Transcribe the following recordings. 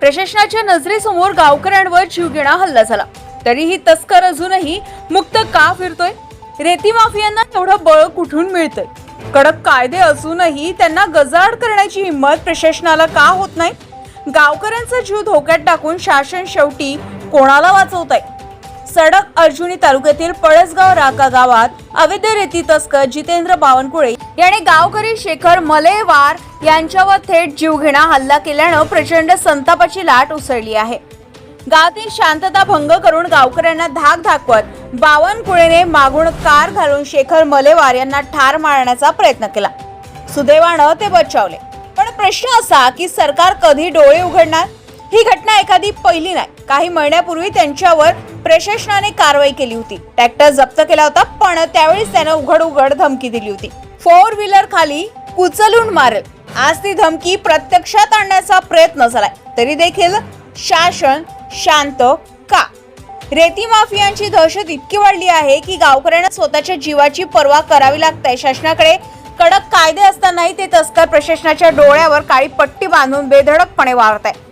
प्रशासनाच्या नजरेसमोर गावकऱ्यांवर जीवघेणा हल्ला झाला. तरीही तस्कर अजूनही मुक्त का फिरतोय? रेती माफियांना एवढं बळ कुठून मिळतंय? कडक कायदे असूनही त्यांना गजाड करण्याची हिंमत प्रशासनाला का होत नाही? गावकऱ्यांचा जीव धोक्यात टाकून शासन शेवटी कोणाला वाचवत आहे सडक अर्जुनी तालुक्यातील पळसगाव राका गावात अवैध रेती तस्कर जितेंद्र बावनकुळे याने गावकरी शेखर मलेवार यांच्यावर थेट जीवघेणा हल्ला केल्यानं प्रचंड संतापाची लाट उसळली आहे. गावातील शांतता भंग करून गावकऱ्यांना धाक दाखवत बावनकुळेने मागून कार घालून शेखर मलेवार यांना ठार मारण्याचा प्रयत्न केला. सुदैवानं ते बचावले. पण प्रश्न असा की सरकार कधी डोळे उघडणार? ही घटना एखादी पहिली नाही. काही महिन्यापूर्वी त्यांच्यावर प्रशासनाने कारवाई केली होती. ट्रॅक्टर जप्त केला होता पण त्यावेळीच त्यानं उघड उघड धमकी दिली होती. फोर व्हीलर खाली उचलून मारेल. आज ती धमकी प्रत्यक्षात आणण्याचा प्रयत्न झालाय. तरी देखील शासन शांत का? रेती माफियांची दहशत इतकी वाढली आहे की गावकऱ्यांना स्वतःच्या जीवाची पर्वा करावी लागते. शासनाकडे कडक कायदे असतानाही ते तस्कर प्रशासनाच्या डोळ्यावर काळी पट्टी बांधून बेधडकपणे वाढत आहे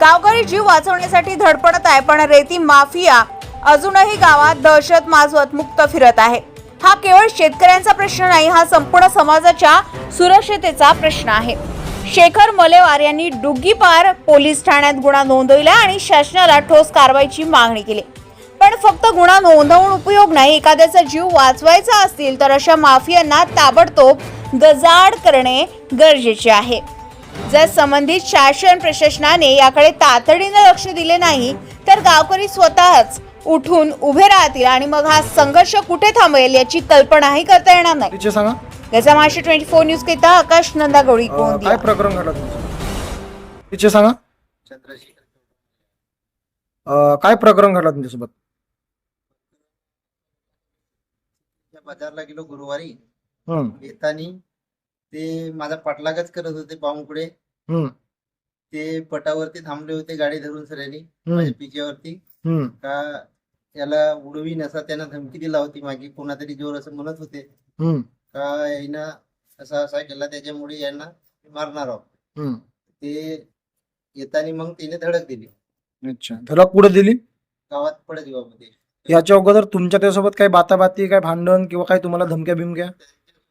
गावकरी जीव वाचवण्यासाठी धडपडत आहे पण रेती माफिया अजूनही गावात दहशत माजवत मुक्त फिरत आहे. हा केवळ शेतकऱ्यांचा प्रश्न नाही हा संपूर्ण समाजाच्या सुरक्षतेचा प्रश्न आहे. शेखर मलेवार यांनी डुग्गीपार पोलीस ठाण्यात गुन्हा नोंदविला आणि शासनाला ठोस कारवाईची मागणी केली. पण फक्त गुन्हा नोंदवून उपयोग नाही एखाद्याचा जीव वाचवायचा असतील तर अशा माफियांना ताबडतोब गजाड करणे गरजेचे आहे. जर संबंधित शासन प्रशासनाने याकडे तातडीने लक्ष दिले नाही तर गावकरी स्वतःच उठून उभे राहतील आणि मग हा संघर्ष कुठे थांबेल याची कल्पनाही करता येणार नाही. तिचे सांगा. महाराष्ट्र ट्वेंटी फोर न्यूज करिता आकाश नंदा गवळी अं, गोंदिया. काय प्रकरण घडलं तुमचं? तिचे सांगा. अं, काय प्रकरण घडलं तुमच्यासोबत? त्या बाजारला गेलो गुरुवारी. हम्म, येतानी ते माझा पाठलागच करत होते हम्म, ते पटावरती थांबले होते गाडी धरून सऱ्यानी हम्म, माझ्या पिच्यावरती हम्म, का याला उडवीन असा त्यांना धमकी दिला होती मागे कोणातरी जोर असं म्हणत होते. हम्म, का यानं असा असा केला त्याच्यामुळे यांना मारणार आहोत. हम्म. ते येतानी मग तिने धडक दिली. अच्छा. त्याला कुठं दिली? गावात पडत गावामध्ये याच्या अगोदर तुमच्या त्यासोबत काही बाताबाती काय भांडण किंवा काय तुम्हाला धमक्या बिमक्या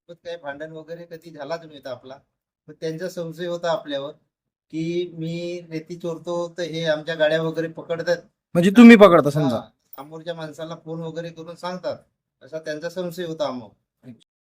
त्यांच्यासोबत काही भांडण वगैरे कधी झालाच नव्हता आपला? पण त्यांचा संशय होता आपल्यावर की मी रेती चोरतो तर हे आमच्या गाड्या वगैरे पकडतात. म्हणजे तुम्ही पकडता समजा. हा, समोरच्या माणसाला फोन वगैरे करून सांगतात. असा त्यांचा संशय होता मग.